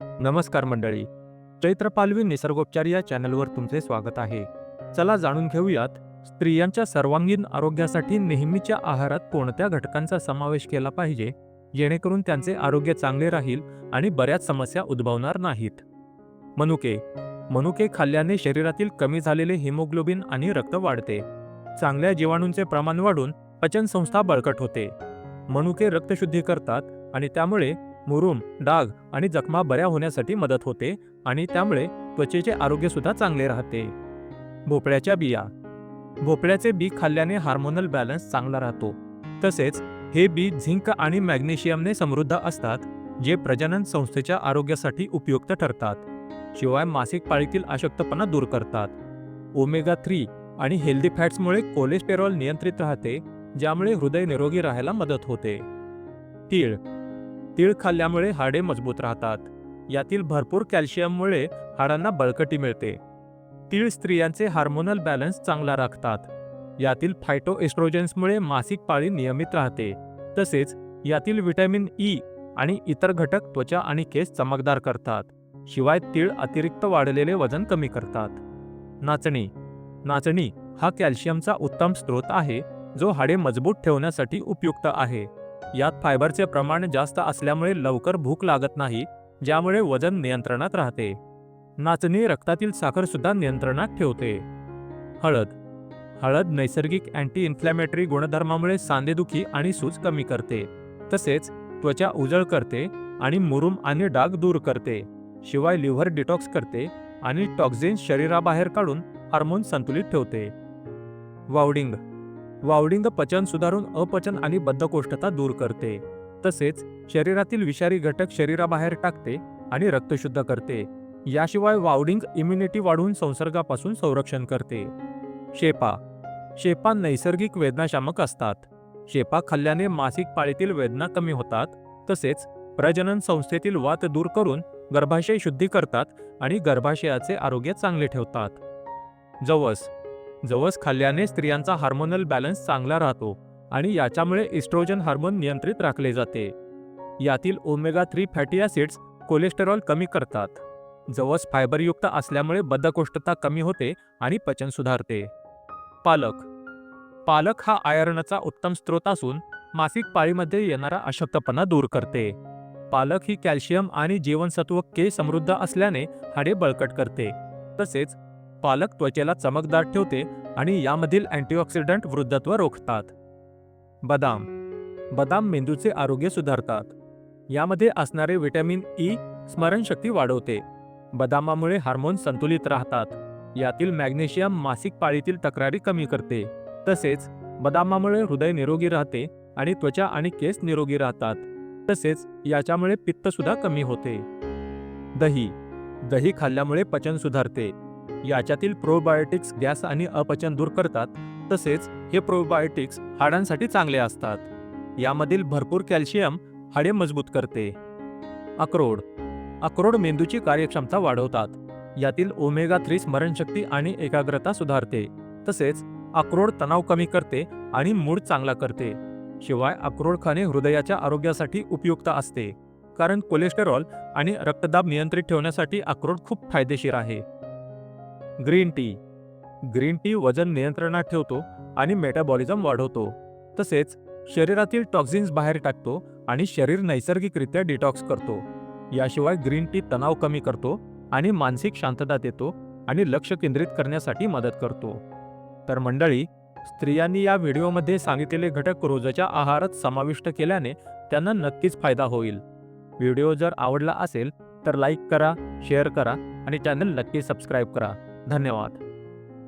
नमस्कार मंडळी. चैत्र पालवी निसर्गोपचार या चॅनलवर तुमचे स्वागत आहे. चला जाणून घेऊयात स्त्रियांच्या सर्वांगीण आरोग्यासाठी नेहमीच्या आहारात कोणत्या घटकांचा समावेश केला पाहिजे जेणेकरून त्यांचे आरोग्य चांगले राहील आणि बऱ्याच समस्या उद्भवणार नाहीत. मनुके. मनुके खाल्ल्याने शरीरातील कमी झालेले हिमोग्लोबिन आणि रक्त वाढते. चांगल्या जीवाणूंचे प्रमाण वाढून पचनसंस्था बळकट होते. मनुके रक्तशुद्धी करतात आणि त्यामुळे मुरूम डाग आणि जखमा बऱ्या होण्यासाठी मदत होते आणि त्यामुळे त्वचेचे आरोग्य सुद्धा चांगले राहते. भोपळ्याच्या बिया. भोपळ्याचे बी खाल्ल्याने हार्मोनल बॅलन्स चांगला राहतो. तसेच हे बी झिंक आणि मॅग्नेशियमने समृद्ध असतात जे प्रजनन संस्थेच्या आरोग्यासाठी उपयुक्त ठरतात. शिवाय मासिक पाळीतील अशक्तपणा दूर करतात. ओमेगा थ्री आणि हेल्दी फॅट्समुळे कोलेस्टेरॉल नियंत्रित राहते ज्यामुळे हृदय निरोगी राहायला मदत होते. तीळ. तीळ खाल्ल्यामुळे हाडे मजबूत राहतात. यातील भरपूर कॅल्शियममुळे हाडांना बळकटी मिळते. तीळ स्त्रियांचे हार्मोनल बॅलन्स चांगला राखतात. यातील फायटो एस्ट्रोजन्समुळे मासिक पाळी नियमित राहते. तसेच यातील व्हिटॅमिन ई आणि इतर घटक त्वचा आणि केस चमकदार करतात. शिवाय तीळ अतिरिक्त वाढलेले वजन कमी करतात. नाचणी. नाचणी हा कॅल्शियमचा उत्तम स्रोत आहे जो हाडे मजबूत ठेवण्यासाठी उपयुक्त आहे. यात फायबरचे प्रमाण जास्त असल्यामुळे लवकर भूक लागत नाही ज्यामुळे वजन नियंत्रणात राहते. नाचणी रक्तातील साखर सुद्धा नियंत्रणात ठेवते. हळद. हळद नैसर्गिक अँटी इन्फ्लॅमेटरी गुणधर्मामुळे सांधेदुखी आणि सूज कमी करते. तसेच त्वचा उजळ करते आणि मुरुम आणि डाग दूर करते. शिवाय लिव्हर डिटॉक्स करते आणि टॉक्झिन शरीराबाहेर काढून हार्मोन संतुलित ठेवते. वावडिंग वावडिंग पचन सुधारून अपचन आणि बद्धकोष्ठता दूर करते. तसेच शरीरातील विषारी घटक शरीराबाहेर टाकते आणि रक्त शुद्ध करते. याशिवाय वावडिंग इम्युनिटी वाढवून संसर्गापासून संरक्षण करते. शेपा. शेपा नैसर्गिक वेदनाशामक असतात. शेपा खाल्ल्याने मासिक पाळीतील वेदना कमी होतात. तसेच प्रजनन संस्थेतील वात दूर करून गर्भाशय शुद्धी करतात आणि गर्भाशयाचे आरोग्य चांगले ठेवतात. जवस. जवस खाल्ल्याने स्त्रियांचा हार्मोनल बॅलन्स चांगला राहतो आणि याच्यामुळे इस्ट्रोजन हार्मोन नियंत्रित राखले जाते. यातील omega three fatty acids cholesterol कमी करतात. जवस फायबरयुक्त असल्यामुळे बद्धकोष्ठता कमी होते आणि पचन सुधारते. पालक. पालक हा आयर्नचा उत्तम स्रोत असून मासिक पाळीमध्ये येणारा अशक्तपणा दूर करते. पालक ही कॅल्शियम आणि जीवनसत्व के समृद्ध असल्याने हाडे बळकट करते. तसेच पालक त्वचेला चमकदार ठेवते आणि यामधील अँटीऑक्सिडंट वृद्धत्व रोखतात. बदाम. बदाम मेंदूचे आरोग्य सुधारतात. यामध्ये असणारे व्हिटॅमिन ई स्मरणशक्ती वाढवते. बदामामुळे हार्मोन संतुलित राहतात. यातील मॅग्नेशियम मासिक पाळीतील तक्रारी कमी करते. तसेच बदामामुळे हृदय निरोगी राहते आणि त्वचा आणि केस निरोगी राहतात. तसेच याच्यामुळे पित्तसुद्धा कमी होते. दही. दही खाल्ल्यामुळे पचन सुधारते. याच्यातील प्रोबायोटिक्स गॅस आणि अपचन दूर करतात तसेच हे प्रोबायोटिक्स हाडांसाठी चांगले असतात. यामधील भरपूर कॅल्शियम हाडे मजबूत करते. अक्रोड. अक्रोड मेंदूची कार्यक्षमता वाढवतात. यातील ओमेगा थ्री स्मरणशक्ती आणि एकाग्रता सुधारते. तसेच अक्रोड तणाव कमी करते आणि मूड चांगला करते. शिवाय अक्रोड खाणे हृदयाच्या आरोग्यासाठी उपयुक्त असते. कारण कोलेस्टेरॉल आणि रक्तदाब नियंत्रित ठेवण्यासाठी अक्रोड खूप फायदेशीर आहे. Green tea. ग्रीन टी वजन नियंत्रणात ठेवतो आणि मेटाबॉलिझम वाढवतो. तसेच शरीरातील टॉक्झिन्स बाहेर टाकतो आणि शरीर नैसर्गिकरित्या डिटॉक्स करतो. याशिवाय ग्रीन टी तणाव कमी करतो आणि मानसिक शांतता देतो आणि लक्ष केंद्रित करण्यासाठी मदत करतो. तर मंडळी स्त्रियांनी या व्हिडिओमध्ये सांगितलेले घटक रोजच्या आहारात समाविष्ट केल्याने त्यांना नक्कीच फायदा होईल. व्हिडिओ जर आवडला असेल तर लाईक करा शेअर करा आणि चॅनल नक्की सबस्क्राईब करा. धन्यवाद.